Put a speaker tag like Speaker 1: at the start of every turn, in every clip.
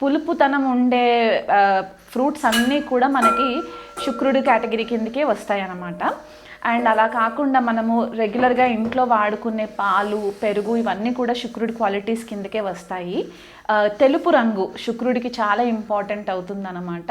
Speaker 1: పులుపుతనం ఉండే ఫ్రూట్స్ అన్నీ కూడా మనకి శుక్రుడి కేటగిరీ కిందకే వస్తాయి అన్నమాట అండ్ అలా కాకుండా మనము రెగ్యులర్గా ఇంట్లో వాడుకునే పాలు పెరుగు ఇవన్నీ కూడా శుక్రుడి క్వాలిటీస్ కిందకే వస్తాయి. తెలుపు రంగు శుక్రుడికి చాలా ఇంపార్టెంట్ అవుతుందన్నమాట.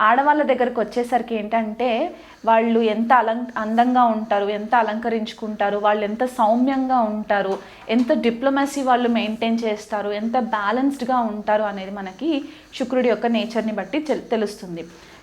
Speaker 1: ఆడవాళ్ళ దగ్గరకు వచ్చేసరికి ఏంటంటే వాళ్ళు ఎంత అలం అందంగా ఉంటారు ఎంత అలంకరించుకుంటారు వాళ్ళు ఎంత సౌమ్యంగా ఉంటారు ఎంత డిప్లొమసీ వాళ్ళు మెయింటైన్ చేస్తారు ఎంత బ్యాలెన్స్డ్గా ఉంటారు అనేది మనకి శుక్రుడి యొక్క నేచర్ని బట్టి తెల్- తెలుస్తుంది.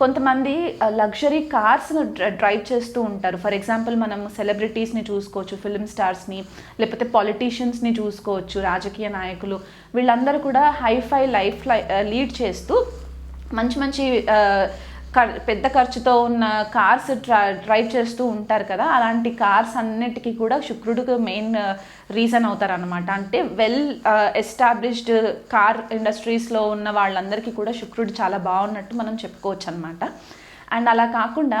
Speaker 1: కొంతమంది లగ్జరీ కార్స్ను డ్రైవ్ చేస్తూ ఉంటారు. ఫర్ ఎగ్జాంపుల్ మనం సెలబ్రిటీస్ని చూసుకోవచ్చు ఫిల్మ్ స్టార్స్ని లేకపోతే పాలిటీషియన్స్ని చూసుకోవచ్చు రాజకీయ నాయకులు. వీళ్ళందరూ కూడా హైఫై లైఫ్ లీడ్ చేస్తూ మంచి మంచి పెద్ద ఖర్చుతో ఉన్న కార్స్ డ్రైవ్ చేస్తూ ఉంటారు కదా అలాంటి కార్స్ అన్నిటికీ కూడా శుక్రుడికి మెయిన్ రీజన్ అవుతారు అనమాట అంటే వెల్ ఎస్టాబ్లిష్డ్ కార్ ఇండస్ట్రీస్లో ఉన్న వాళ్ళందరికీ కూడా శుక్రుడు చాలా బాగున్నట్టు మనం చెప్పుకోవచ్చు అనమాట అండ్ అలా కాకుండా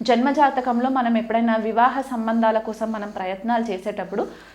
Speaker 1: జన్మజాతకంలో మనం ఎప్పుడైనా వివాహ సంబంధాల కోసం మనం ప్రయత్నాలు చేసేటప్పుడు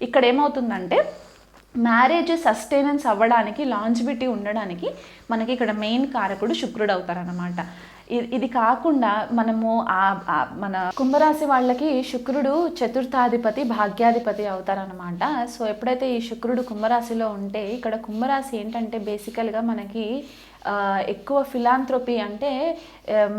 Speaker 1: ఇక్కడ ఏమవుతుందంటే మ్యారేజ్ సస్టైనెన్స్ అవ్వడానికి లాంజిబిటీ ఉండడానికి మనకి ఇక్కడ మెయిన్ కారకుడు శుక్రుడు అవుతారనమాట ఇది కాకుండా మనము ఆ- మన కుంభరాశి వాళ్ళకి శుక్రుడు చతుర్థాధిపతి భాగ్యాధిపతి అవుతారనమాట సో ఎప్పుడైతే ఈ శుక్రుడు కుంభరాశిలో ఉంటే ఇక్కడ కుంభరాశి ఏంటంటే బేసికల్గా మనకి ఎక్కువ ఫిలాంథ్రపీ అంటే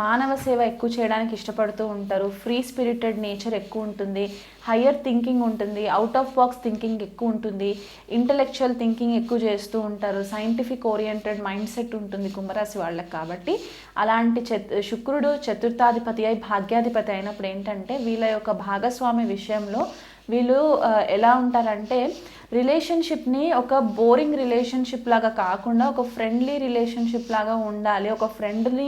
Speaker 1: మానవ సేవ ఎక్కువ చేయడానికి ఇష్టపడుతూ ఉంటారు. ఫ్రీ స్పిరిటెడ్ నేచర్ ఎక్కువ ఉంటుంది. హయ్యర్ థింకింగ్ ఉంటుంది. అవుట్ ఆఫ్ బాక్స్ థింకింగ్ ఎక్కువ ఉంటుంది. ఇంటలెక్చువల్ థింకింగ్ ఎక్కువ చేస్తూ ఉంటారు. సైంటిఫిక్ ఓరియంటెడ్ మైండ్ సెట్ ఉంటుంది కుంభరాశి వాళ్ళకి కాబట్టి. అలాంటి చత్ శుక్రుడు చతుర్థాధిపతి అయి భాగ్యాధిపతి అయినప్పుడు ఏంటంటే వీళ్ళ యొక్క భాగస్వామి విషయంలో వీళ్ళు ఎలా ఉంటారంటే రిలేషన్షిప్ని ఒక బోరింగ్ రిలేషన్షిప్ లాగా కాకుండా ఒక ఫ్రెండ్లీ రిలేషన్షిప్ లాగా ఉండాలి. ఒక ఫ్రెండ్ని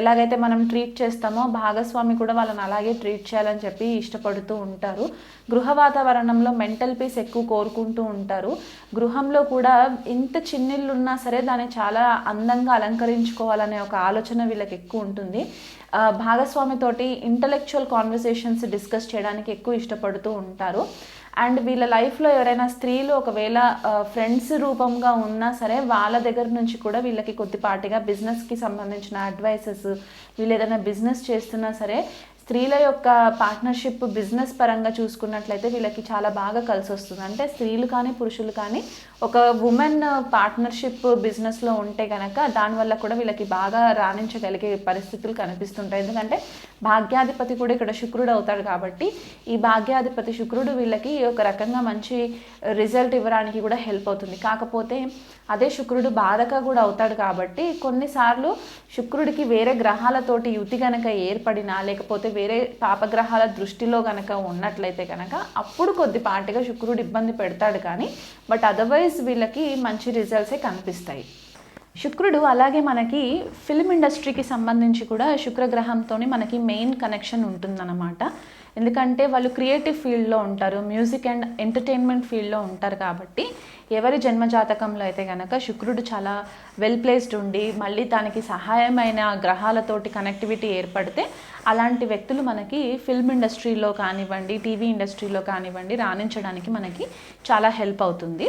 Speaker 1: ఎలాగైతే మనం ట్రీట్ చేస్తామో భాగస్వామి కూడా వాళ్ళని అలాగే ట్రీట్ చేయాలని చెప్పి ఇష్టపడుతూ ఉంటారు. గృహ వాతావరణంలో మెంటల్ పీస్ ఎక్కువ కోరుకుంటూ ఉంటారు. గృహంలో కూడా ఇంత చిన్నిళ్ళు ఉన్నా సరే దాన్ని చాలా అందంగా అలంకరించుకోవాలనే ఒక ఆలోచన వీళ్ళకి ఎక్కువ ఉంటుంది. భాగస్వామితోటి ఇంటలెక్చువల్ కాన్వర్సేషన్స్ డిస్కస్ చేయడానికి ఎక్కువ ఇష్టపడుతూ ఉంటారు. అండ్ వీళ్ళ లైఫ్లో ఎవరైనా స్త్రీలు ఒకవేళ ఫ్రెండ్స్ రూపంగా ఉన్నా సరే వాళ్ళ దగ్గర నుంచి కూడా వీళ్ళకి కొద్దిపాటిగా బిజినెస్కి సంబంధించిన అడ్వైసెస్ వీళ్ళు ఏదైనా బిజినెస్ చేస్తున్నా సరే స్త్రీల యొక్క పార్ట్నర్షిప్ బిజినెస్ పరంగా చూసుకున్నట్లయితే వీళ్ళకి చాలా బాగా కలిసి వస్తుంది. అంటే స్త్రీలు కానీ పురుషులు కానీ ఒక ఉమెన్ పార్ట్నర్షిప్ బిజినెస్లో ఉంటే కనుక దానివల్ల కూడా వీళ్ళకి బాగా రాణించగలిగే పరిస్థితులు కనిపిస్తుంటాయి. ఎందుకంటే భాగ్యాధిపతి కూడా ఇక్కడ శుక్రుడు అవుతాడు కాబట్టి ఈ భాగ్యాధిపతి శుక్రుడు వీళ్ళకి ఒక రకంగా మంచి రిజల్ట్ ఇవ్వడానికి కూడా హెల్ప్ అవుతుంది. కాకపోతే అదే శుక్రుడు బాధక కూడా అవుతాడు కాబట్టి కొన్నిసార్లు శుక్రుడికి వేరే గ్రహాలతోటి యుతి కనుక ఏర్పడినా లేకపోతే వేరే పాపగ్రహాల దృష్టిలో కనుక ఉన్నట్లయితే కనుక అప్పుడు కొద్దిపాటిగా శుక్రుడు ఇబ్బంది పెడతాడు కానీ బట్ అదర్వైజ్ వీళ్ళకి మంచి రిజల్ట్సే కనిపిస్తాయి. శుక్రుడు అలాగే మనకి ఫిల్మ్ ఇండస్ట్రీకి సంబంధించి కూడా శుక్రగ్రహంతో మనకి మెయిన్ కనెక్షన్ ఉంటుందన్నమాట. ఎందుకంటే వాళ్ళు క్రియేటివ్ ఫీల్డ్లో ఉంటారు మ్యూజిక్ అండ్ ఎంటర్టైన్మెంట్ ఫీల్డ్లో ఉంటారు కాబట్టి ఎవరి జన్మ జాతకంలో అయితే కనుక శుక్రుడు చాలా వెల్ ప్లేస్డ్ ఉండి మళ్ళీ దానికి సహాయమైన గ్రహాలతోటి కనెక్టివిటీ ఏర్పడితే అలాంటి వ్యక్తులు మనకి ఫిల్మ్ ఇండస్ట్రీలో కానివ్వండి టీవీ ఇండస్ట్రీలో కానివ్వండి రాణించడానికి మనకి చాలా హెల్ప్ అవుతుంది.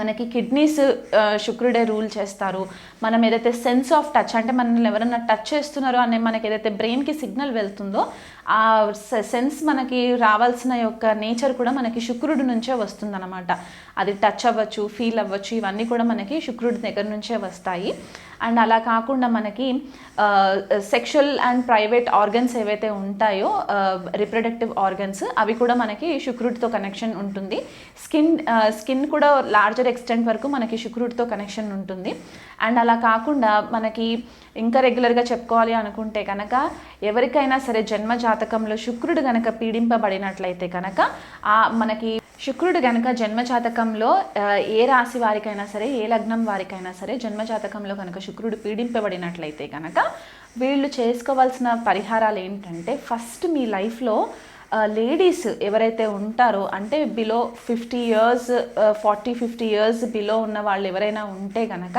Speaker 1: మనకి కిడ్నీస్ శుక్రుడే రూల్ చేస్తారు. మనం ఏదైతే సెన్స్ ఆఫ్ టచ్ అంటే మనల్ని ఎవరైనా టచ్ చేస్తున్నారో అనే మనకి ఏదైతే బ్రెయిన్కి సిగ్నల్ వెళ్తుందో ఆ సెన్స్ మనకి రావాల్సిన యొక్క నేచర్ కూడా మనకి శుక్రుడి నుంచే వస్తుందన్నమాట. అది టచ్ అవ్వచ్చు ఫీల్ అవ్వచ్చు ఇవన్నీ కూడా మనకి శుక్రుడి దగ్గర నుంచే వస్తాయి. అండ్ అలా కాకుండా మనకి సెక్షువల్ అండ్ ప్రైవేట్ ఆర్గన్స్ ఏవైతే ఉంటాయో రిప్రొడక్టివ్ ఆర్గన్స్ అవి కూడా మనకి శుక్రుడితో కనెక్షన్ ఉంటుంది. స్కిన్ స్కిన్ కూడా లార్జర్ ఎక్స్టెంట్ వరకు మనకి శుక్రుడితో కనెక్షన్ ఉంటుంది. అండ్ అలా కాకుండా మనకి ఇంకా రెగ్యులర్గా చెప్పుకోవాలి అనుకుంటే కనుక ఎవరికైనా సరే జన్మ జాతకంలో శుక్రుడు గనక పీడింపబడినట్లయితే కనుక ఆ మనకి శుక్రుడు గనక జన్మ జాతకంలో ఏ రాశి వారికైనా సరే ఏ లగ్నం వారికైనా సరే జన్మ జాతకంలో కనుక శుక్రుడు పీడింపబడినట్లయితే కనుక వీళ్ళు చేసుకోవాల్సిన పరిహారాలు ఏంటంటే ఫస్ట్ మీ లైఫ్లో లేడీస్ ఎవరైతే ఉంటారో అంటే below fifty years forty fifty years below ఉన్న వాళ్ళు ఎవరైనా ఉంటే కనుక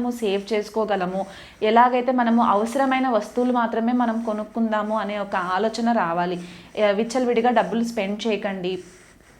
Speaker 1: మనము సేవ్ చేసుకోగలము? ఎలాగైతే మనము అవసరమైన వస్తువులు మాత్రమే మనం కొనుక్కుందాము అనే ఒక ఆలోచన రావాలి. విచ్చలవిడిగా డబ్బులు స్పెండ్ చేయకండి.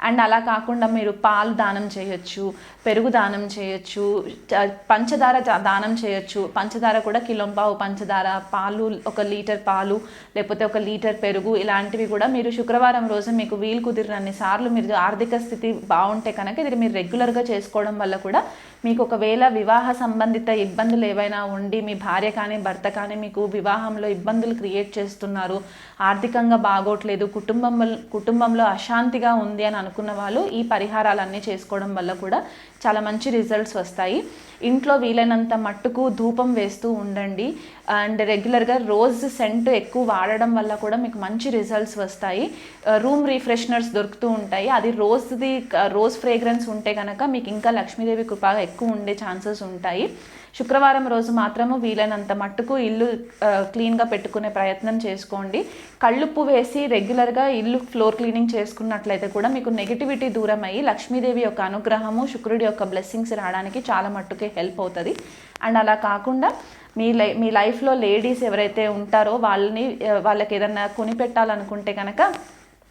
Speaker 1: అండ్ అలా కాకుండా మీరు పాలు దానం చేయొచ్చు పెరుగు దానం చేయొచ్చు పంచదార దానం చేయొచ్చు. పంచదార కూడా కిలోంపావు పంచదార పాలు ఒక లీటర్ పాలు లేకపోతే ఒక లీటర్ పెరుగు ఇలాంటివి కూడా మీరు శుక్రవారం రోజు మీకు వీలు కుదిరినన్ని సార్లు మీరు ఆర్థిక స్థితి బాగుంటే కనుక ఇది మీరు రెగ్యులర్గా చేసుకోవడం వల్ల కూడా మీకు ఒకవేళ వివాహ సంబంధిత ఇబ్బందులు ఏవైనా ఉండి మీ భార్య కానీ భర్త కానీ మీకు వివాహంలో ఇబ్బందులు క్రియేట్ చేస్తున్నారు ఆర్థికంగా బాగోట్లేదు కుటుంబం కుటుంబంలో అశాంతిగా ఉంది అని అనుకున్న వాళ్ళు ఈ పరిహారాలన్నీ చేసుకోవడం వల్ల కూడా చాలా మంచి రిజల్ట్స్ వస్తాయి. ఇంట్లో వీలైనంత మట్టుకు ధూపం వేస్తూ ఉండండి. అండ్ రెగ్యులర్గా రోజ్ సెంట్ ఎక్కువ వాడడం వల్ల కూడా మీకు మంచి రిజల్ట్స్ వస్తాయి. Uh, రూమ్ రీఫ్రెషనర్స్ దొరుకుతూ ఉంటాయి. అది రోజ్ది రోజ్ ఫ్రేగ్రెన్స్ ఉంటే కనుక మీకు ఇంకా లక్ష్మీదేవి కృప ఎక్కువ ఉండే ఛాన్సెస్ ఉంటాయి. శుక్రవారం రోజు మాత్రము వీలైనంత మట్టుకు ఇల్లు uh, క్లీన్గా పెట్టుకునే ప్రయత్నం చేసుకోండి. కళ్ళుప్పు వేసి రెగ్యులర్గా ఇల్లు ఫ్లోర్ క్లీనింగ్ చేసుకున్నట్లయితే కూడా మీకు నెగిటివిటీ దూరం అయ్యి లక్ష్మీదేవి యొక్క అనుగ్రహము శుక్రుడి యొక్క బ్లెస్సింగ్స్ రావడానికి చాలా మట్టుకే హెల్ప్ అవుతుంది. అండ్ అలా కాకుండా మీ లై మీ లైఫ్లో లేడీస్ ఎవరైతే ఉంటారో వాళ్ళని వాళ్ళకి ఏదన్నా కొనిపెట్టాలనుకుంటే కనుక